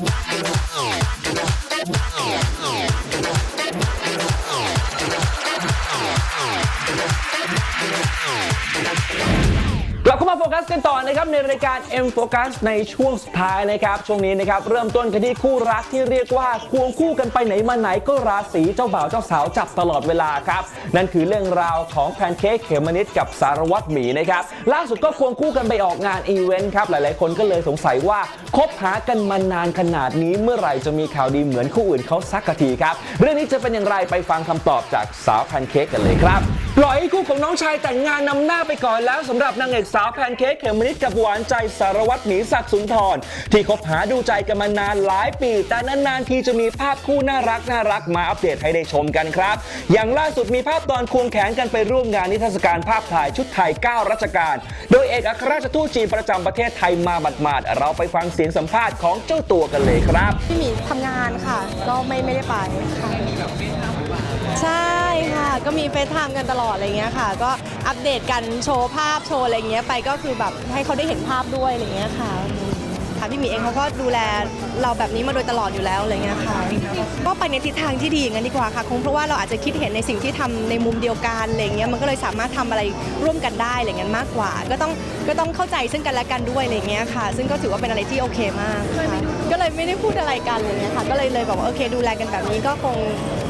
กลับ กัสกันต่อนะครับในรายการ M Focus ในช่วงสุดท้ายนะครับช่วงนี้นะครับเริ่มต้นกันที่คู่รักที่เรียกว่าควงคู่กันไปไหนมาไหนก็ราศีเจ้าบ่าวเจ้าสาวจับตลอดเวลาครับนั่นคือเรื่องราวของแพนเค้กเขมมนิดกับสารวัตรหมีนะครับล่าสุดก็ควงคู่กันไปออกงานอีเวนต์ครับหลายๆ คนก็เลยสงสัยว่าคบหากันมานานขนาดนี้เมื่อไหร่จะมีข่าวดีเหมือนคู่อื่นเขาสักกะทีครับเรื่องนี้จะเป็นอย่างไรไปฟังคำตอบจากสาวแพนเค้กกันเลยครับ ปล่อยให้คู่ของน้องชายแต่งงานนำหน้าไปก่อนแล้วสำหรับนางเอกสาวแพนเค้กเขมมะนิดกับหวานใจสารวัตรหมีศักดิ์สุนทร ที่คบหาดูใจกันมานานหลายปี แต่นานๆทีจะมีภาพคู่น่ารักน่ารักมาอัปเดตให้ได้ชมกันครับ อย่างล่าสุดมีภาพตอนควงแขนกันไปร่วมงานนิทรรศการภาพถ่ายชุดไทย 9 รัชกาลโดยเอกอัครราชทูตจีนประจำประเทศไทยมาหมาดๆเราไปฟังเสียงสัมภาษณ์ของเจ้าตัวกันเลยครับ พี่หมีทำงานค่ะ ก็ไม่ไม่ได้ไปค่ะ ใช่ค่ะ ก็มีเฟซไทม์กันตลอดอะไรเงี้ยค่ะ ก็อัปเดตกันโชว์ภาพโชว์อะไรเงี้ยไปก็คือแบบให้เขาได้เห็นภาพด้วยอะไรเงี้ยค่ะ ค่ะพี่หมีเองเขาก็ดูแลเราแบบนี้มาโดยตลอดอยู่แล้วอะไรเงี้ยค่ะก็ไปในทิศทางที่ดีอย่างนั้นดีกว่าค่ะคงเพราะว่าเราอาจจะคิดเห็นในสิ่งที่ทำในมุมเดียวกันอะไรเงี้ยมันก็เลยสามารถทำอะไรร่วมกันได้อะไรเงี้ยมากกว่า ก็ต้องก็ต้องเข้าใจซึ่งกันและกันด้วยอะไรเงี้ยค่ะ ซึ่งก็ถือว่าเป็นอะไรที่โอเคมากค่ะก็เลยไม่ได้พูดอะไรกันอะไรเงี้ยค่ะ ก็เลยเลยบอกว่าโอเค ดูแลกันแบบนี้ก็คง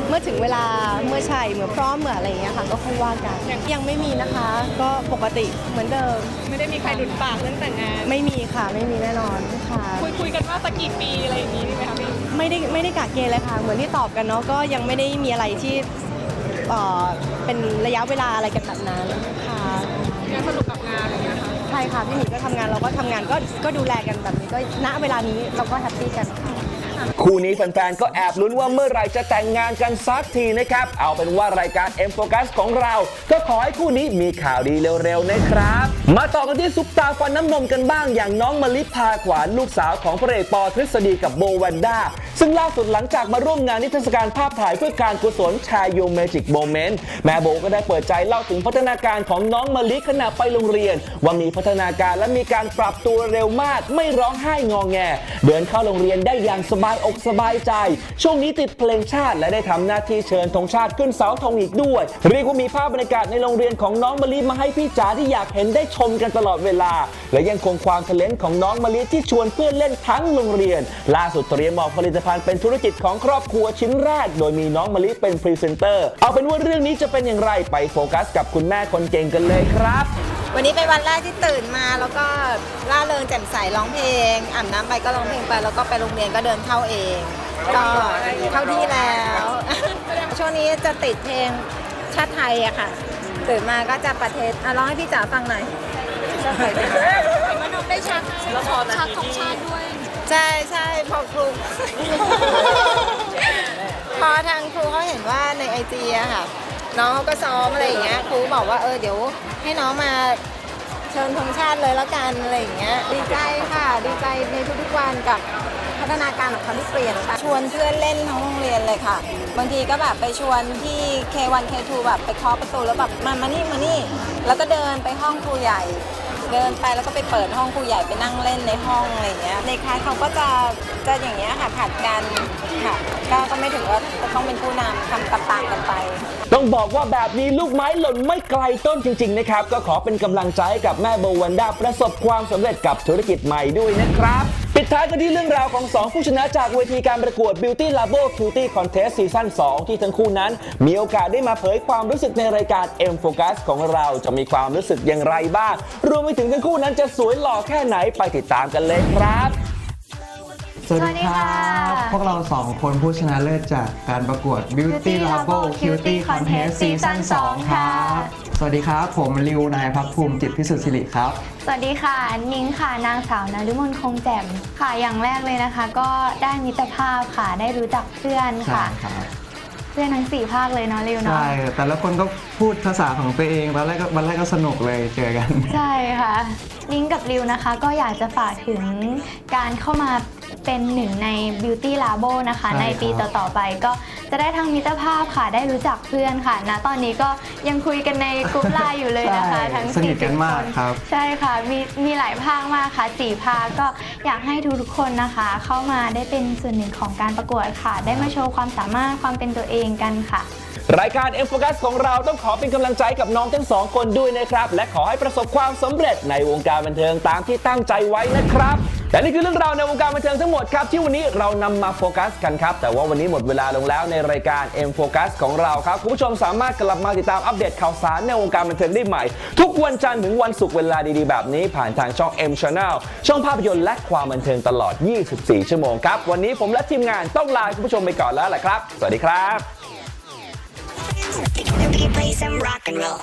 เมื่อถึงเวลาเมื่อใช่เมื่อพร้อมเมื่ออะไรเงี้ยค่ะก็ คงว่ากัน ยังไม่มีนะคะ ก็ปกติเหมือนเดิม ไม่ได้มีใครหลุดปากเรื่องแต่งงาน ไม่มีค่ะ ไม่มีแน่นอนค่ะ คุยคุยกันว่าสักกี่ปีอะไรอย่างนี้ดีไหมคะพี่ไม่ได้ไม่ได้กะเกณฑ์เลยค่ะ เหมือนที่ตอบกันเนาะ ก็ยังไม่ได้มีอะไรที่เอ่อเป็นระยะเวลาอะไรกันแบบนั้นค่ะงานสนุกกับงานอะไรอย่างเงี้ยค่ะใช่ค่ะ พี่หมีก็ทำงานเราก็ทำงานก็ก็ดูแลกันแบบนี้ก็ณเวลานี้เราก็แฮปปี้กันค่ะ คู่นี้แฟนๆ ก็แอบลุ้นว่าเมื่อไหร่จะแต่งงานกันสักทีนะครับ เอาเป็นว่ารายการ M Focus ของเรา ก็ขอให้คู่นี้มีข่าวดีเร็วๆ นะครับ มาต่อกันที่ซุปตาฟันน้ำนมกันบ้างอย่างน้องมะลิพาขวานลูกสาวของพระเอกปอทฤษฎีกับโบแวนด้าซึ่งล่าสุดหลังจากมาร่วมงานนิทรรศการภาพถ่ายเพื่อการกุศลชายโยเมจิกโมเมนต์แม่โบก็ได้เปิดใจเล่าถึงพัฒนาการของน้องมะลิขณะไปโรงเรียน ว่ามีพัฒนาการและมีการปรับตัวเร็วมาก ไม่ร้องไห้งอแง เดินเข้าโรงเรียนได้อย่างสบายอกสบายใจ ช่วงนี้ติดเพลงชาติ และได้ทำหน้าที่เชิญธงชาติขึ้นเสาธงอีกด้วย เรียกว่ามีภาพบรรยากาศในโรงเรียนของน้องมะลิมาให้พี่จ๋าที่อยากเห็นได้ชมกันตลอดเวลา และยังคงความทะเลนของน้องมะลิที่ชวนเพื่อนเล่นทั้งโรงเรียน ล่าสุดเตรียมออกผลิตภัณฑ์เป็นธุรกิจของครอบครัวชิ้นแรก โดยมีน้องมะลิเป็นพรีเซนเตอร์ เอาเป็นว่าเรื่องนี้จะเป็นอย่างไรไปโฟกัสกับคุณแม่คนเก่งกันเลยครับ วันนี้เป็นวันแรกที่ตื่นมาแล้วก็ร่าเริงแจ่มใสร้องเพลงอาบน้ำไปก็ร้องเพลงไป แล้วก็ไปโรงเรียนก็เดินเข้าเอง ก็เข้าที่แล้ว ช่วงนี้จะติดเพลงชาติไทยอะค่ะ ตื่นมาก็จะประเทศอะร้องให้พี่จ๋าฟังหน่อยชาติไทยได้ชาติแล้วพอชาติของชาติด้วย ใช่ใช่พอครูพอทางครูเขาเห็นว่าในไอจีอะค่ะ น้องเขาก็ซ้อมอะไรอย่างเงี้ยครูบอกว่าเออเดี๋ยวให้น้องมาเชิญธงชาติเลยแล้วกันอะไรอย่างเงี้ยดีใจค่ะ ดีใจในทุกๆวันกับพัฒนาการของเขาที่เปลี่ยนไปชวนเพื่อนเล่นทั้งโรงเรียนเลยค่ะ บางทีก็แบบไปชวนที่ K1 K2 แบบไปเคาะประตูแล้วแบบมามานี่มานี่ แล้วก็เดินไปห้องครูใหญ่ เดินไปแล้วก็ไปเปิดห้องครูใหญ่ไปนั่งเล่นในห้องอะไรอย่างเงี้ยในคลาสเขาก็จะจะอย่างเงี้ยค่ะผัดกันค่ะก็ก็ไม่ถึงว่า จะต้องเป็นผู้นำทำต่างๆกันไป ต้องบอกว่าแบบนี้ลูกไม้หล่นไม่ไกลต้นจริง ๆ นะครับ ก็ขอเป็นกำลังใจให้กับแม่โบวันด้าประสบความสำเร็จกับธุรกิจใหม่ด้วยนะครับ ปิดท้ายกันที่เรื่องราวของ 2 ผู้ชนะจากเวทีการประกวด Beauty Labo Cutie Contest ซีซั่น2 ที่ทั้งคู่นั้น มีโอกาสได้มาเผยความรู้สึกในรายการ M Focus ของเราจะมีความรู้สึกอย่างไรบ้าง รวมไปถึงทั้งคู่นั้นจะสวยหล่อแค่ไหนไปติดตามกันเลยครับ สวัสดีครับพวกเราสองคนผู้ชนะเลิศจากการประกวด Beauty Labo Cutie Contest Season 2 ครับ สวัสดีครับ ผมริวนายพักภูมิจิตพิสุทธิ์สิริครับ สวัสดีค่ะ นิ้งค่ะ นางสาวนารุมนคงแจ่มค่ะ อย่างแรกเลยนะคะ ก็ได้มิตรภาพค่ะ ได้รู้จักเพื่อนใช่ค่ะครับเพื่อนทั้งสี่ภาคเลยเนาะเร็วเนาะ ใช่ แต่ละคนก็พูดภาษาของตัวเองตอนแรกก็วันแรกก็สนุกเลยเจอกัน ใช่ค่ะ นิ้งกับริวนะคะ ก็อยากจะฝากถึงการเข้ามา เป็นหนึ่งใน Beauty Labo นะคะ ใช่ในปีครับต่อๆไปก็จะได้ทั้งมิตรภาพค่ะ ได้รู้จักเพื่อนค่ะณตอนนี้ก็ยังคุยกันในกลุ่มไลน์อยู่เลยนะคะ ใช่ทั้งสนิทกัน40มากคนครับ ใช่ค่ะ มีมีหลายภาคมากค่ะสี่ภาคก็อยากให้ทุกๆคนนะคะ เข้ามาได้เป็นส่วนหนึ่งของการประกวดค่ะ ได้มาโชว์ความสามารถความเป็นตัวเองกันค่ะ รายการ M Focus ของเราต้องขอเป็นกำลังใจกับน้องทั้งสองคนด้วยนะครับ และขอให้ประสบความสำเร็จในวงการบันเทิงตามที่ตั้งใจไว้นะครับ และนี่คือเรื่องราวในวงการบันเทิงทั้งหมดครับ ที่วันนี้เรานำมาโฟกัสกันครับ แต่ว่าวันนี้หมดเวลาลงแล้วในรายการ M Focus ของเราครับ คุณผู้ชมสามารถกลับมาติดตามอัปเดตข่าวสารในวงการบันเทิงได้ใหม่ ทุกวันจันทร์ถึงวันศุกร์เวลาดีๆ แบบนี้ผ่านทางช่อง M Channel ช่องภาพยนตร์และความบันเทิงตลอด 24 ชั่วโมงครับ วันนี้ผมและทีมงานต้องลาคุณผู้ชมไปก่อนแล้วแหละครับ สวัสดีครับ Play some rock and roll.